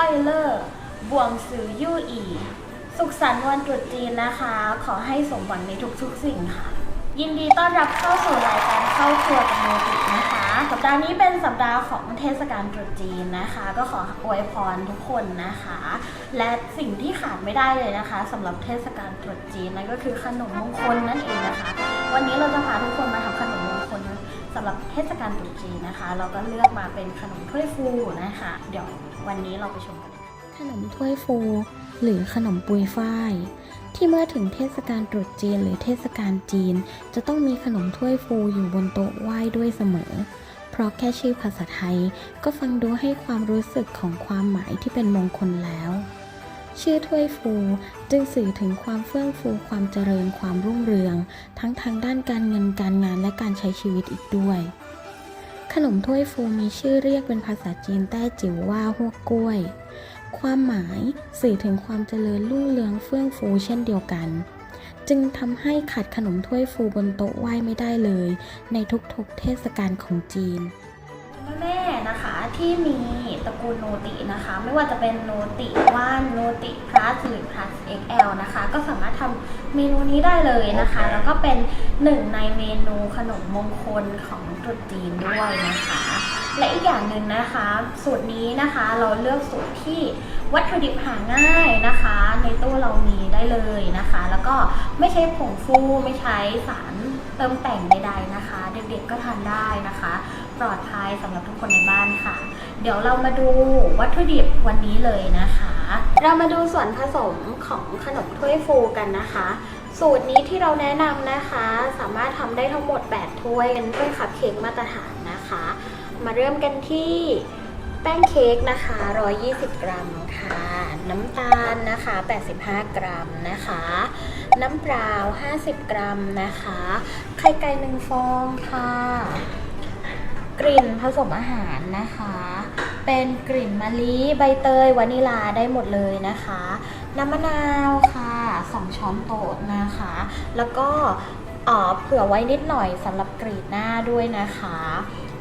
ควายเลอร์บวงซือยู่อี สุขสันต์วันตรุษจีนนะคะ ขอให้สมหวังในทุกๆสิ่งค่ะ ยินดีต้อนรับเข้าสู่รายการเข้าครัวกับโมตินะคะ สัปดาห์นี้เป็นสัปดาห์ของเทศกาลตรุษจีนนะคะ ก็ขออวยพรทุกคนนะคะ และสิ่งที่ขาดไม่ได้เลยนะคะสำหรับเทศกาลตรุษจีนนั่นก็คือขนมมงคลนั่นเองนะคะ วันนี้เราจะพาทุกคนมาทำขนมมง สำหรับเทศกาลตรุษจีนนะคะ เราก็เลือกมาเป็นขนมถ้วยฟูนะคะ เดี๋ยววันนี้เราไปชมกันเลยขนมถ้วยฟู หรือขนมปุยฝ้ายที่เมื่อถึงเทศกาลตรุษจีนหรือเทศกาลจีน จะต้องมีขนมถ้วยฟูอยู่บนโต๊ะไหว้ด้วยเสมอ เพราะแค่ชื่อภาษาไทย ก็ฟังดูให้ความรู้สึกของความหมายที่เป็นมงคลแล้ว ชื่อถ้วยฟูจึงสื่อถึงความเฟื่องฟูความเจริญความรุ่งเรือง ทั้งทางด้านการเงินการงานและการใช้ชีวิตอีกด้วย ขนมถ้วยฟูมีชื่อเรียกเป็นภาษาจีนแต้จิ๋วว่าฮวกกล้วย ความหมายสื่อถึงความเจริญรุ่งเรืองเฟื่องฟูเช่นเดียวกัน จึงทำให้ขัดขนมถ้วยฟูบนโต๊ะไหว้ไม่ได้เลย ในทุกๆเทศกาลของจีนแม่ ที่มีตระกูลโนตินะคะ ไม่ว่าจะเป็นโนติว่านโนติพลัสหรือ plus XL นะคะ ก็สามารถทำเมนูนี้ได้เลยนะคะ แล้วก็เป็นหนึ่งในเมนูขนมมงคลของตรุษจีนด้วยนะคะ และอีกอย่างหนึ่งนะคะ สูตรนี้นะคะเราเลือกสูตรที่วัตถุดิบหาง่ายนะคะ ในตู้เรามีได้เลยนะคะ แล้วก็ไม่ใช้ผงฟูไม่ใช้สารเติมแต่งใดๆนะคะ เด็กๆก็ทานได้นะคะ ปลอดภัยสำหรับทุกคนในบ้านค่ะ เดี๋ยวเรามาดูวัตถุดิบวันนี้เลยนะคะ เรามาดูส่วนผสมของขนมถ้วยฟูกันนะคะ สูตรนี้ที่เราแนะนำนะคะ สามารถทำได้ทั้งหมด 8 ถ้วยเป็นถ้วยคัพเค้กมาตรฐานนะคะ มาเริ่มกันที่แป้งเค้กนะคะ 120 กรัมค่ะ น้ำตาลนะคะ 85 กรัมนะคะ น้ำเปล่า 50 กรัมนะคะ ไข่ไก่หนึ่งฟองค่ะ กลิ่นผสมอาหารนะคะ เป็นกลิ่นมะลิใบเตยวานิลาได้หมดเลยนะคะ น้ำมะนาวค่ะ2ช้อนโต๊ะนะคะ แล้วก็เอ่อเผื่อไว้นิดหน่อยสำหรับกรีดหน้าด้วยนะคะ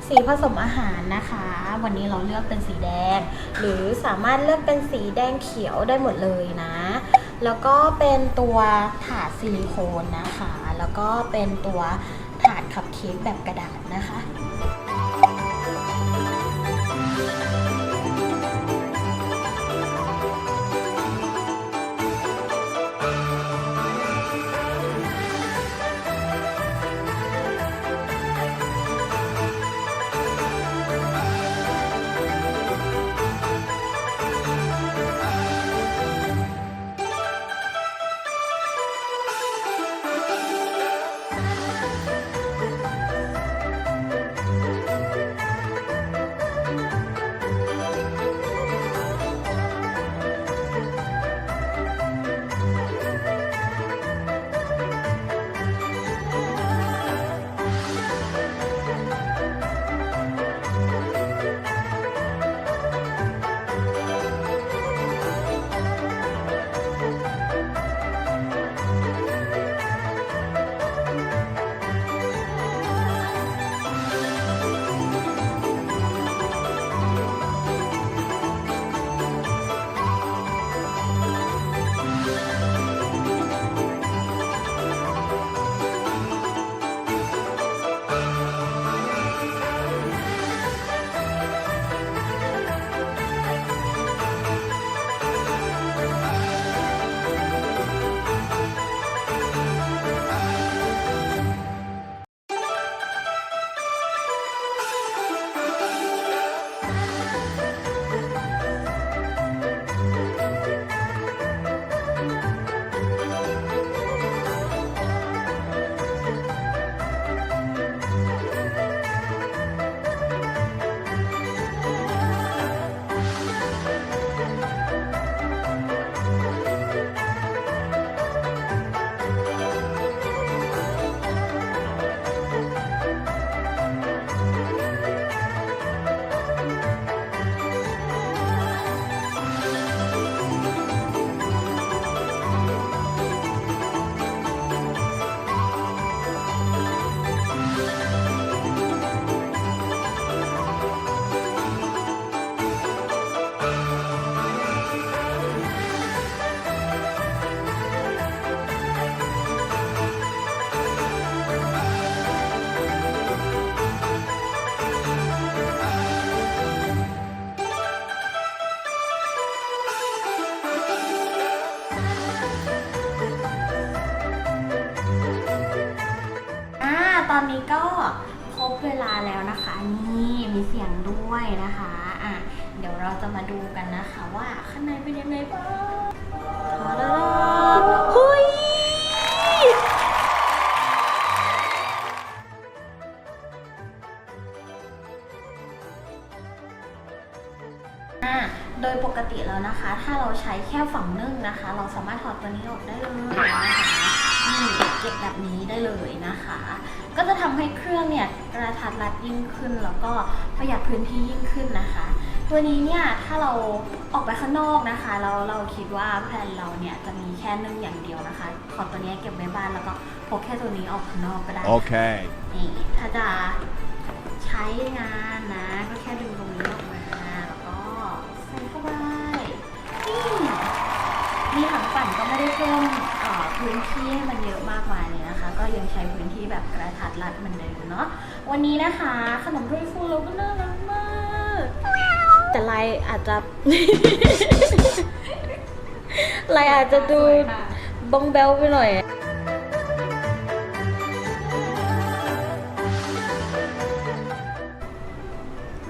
สีผสมอาหารนะคะ วันนี้เราเลือกเป็นสีแดง หรือสามารถเลือกเป็นสีแดงเขียวได้หมดเลยนะ แล้วก็เป็นตัวถาดซิลิโคนนะคะ แล้วก็เป็นตัวถาดคัพเค้กแบบกระดาษนะคะ อนนี้ก็ครบเวลาแล้วนะคะ นี่มีเสียงด้วยนะคะอะเดี๋ยวเราจะมาดูกันนะคะว่าข้างในเป็นยังไงบ้างทาดาเฮ้ยอะโดยปกติแล้วนะคะ ถ้าเราใช้แค่ฝั่งนึ่งนะคะ เราสามารถถอดตัวนี้ออกได้เลยนะคะ นี่เก็บแบบนี้ได้เลยนะคะ ก็จะทำให้เครื่องเนี่ยกระทัดรัดยิ่งขึ้น แล้วก็ประหยัดพื้นที่ยิ่งขึ้นนะคะ ตัวนี้เนี่ยถ้าเราออกไปข้างนอกนะคะ เราเราคิดว่าแพลนเราเนี่ยจะมีแค่นึ่งอย่างเดียวนะคะ ขอตัวนี้เก็บไว้บ้านแล้วก็พกแค่ตัวนี้ออกข้างนอกก็ได้ Okay. นี่ถ้าจะใช้งานนะ ก็แค่ดึงตรงนี้ออกมาแล้วก็ใส่เข้าไปนี่นี่ถังปั่นก็ไม่ได้เพิ่มเอ่อ พื้นที่ให้มันเยอะมากมายเลยนะคะ ก็ยังใช้พื้นที่แบบกระทัดรัดเหมือนเดิมเนาะวันนี้นะคะขนมถ้วยฟูเราก็น่ารักมากแต่ลายอาจจะลายอาจจะดูบองเบลไปหน่อย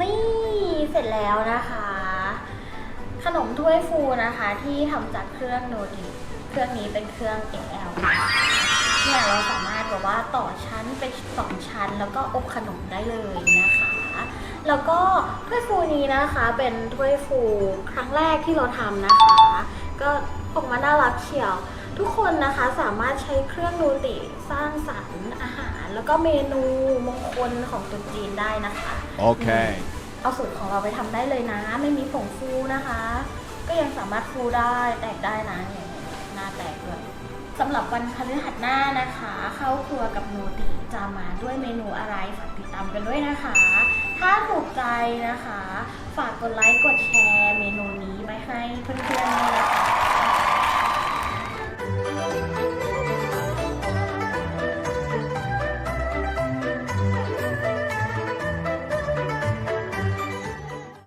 นี่เสร็จแล้วนะคะ ขนมถ้วยฟูนะคะที่ทำจากเครื่องโนดิ เครื่องนี้เป็นเครื่อง XL เนี่ยเราสามารถแบบว่าต่อชั้นไปสองชั้น แล้วก็อบขนมได้เลยนะคะ แล้วก็ถ้วยฟูนี้นะคะเป็นถ้วยฟูครั้งแรกที่เราทำนะคะ ก็ออกมาน่ารักเชียว ทุกคนนะคะสามารถใช้เครื่องนูติสร้างสรรค์อาหาร แล้วก็เมนูมงคลของตรุ๊จีนได้นะคะ Okay. เอาสูตรของเราไปทำได้เลยนะ ไม่มีผงฟูนะคะ ก็ยังสามารถฟูได้แตกได้นะเนี่ยห น้าแตกเลยสำหรับวันพฤหัสหน้านะคะ เข้าครัวกับโนติจะมาด้วยเมนูอะไรฝากติดตามกันด้วยนะคะ ถ้าถูกใจนะคะ ฝากกดไลค์กดแชร์เมนูนี้ไปให้เพื่อนๆด้วยนะคะ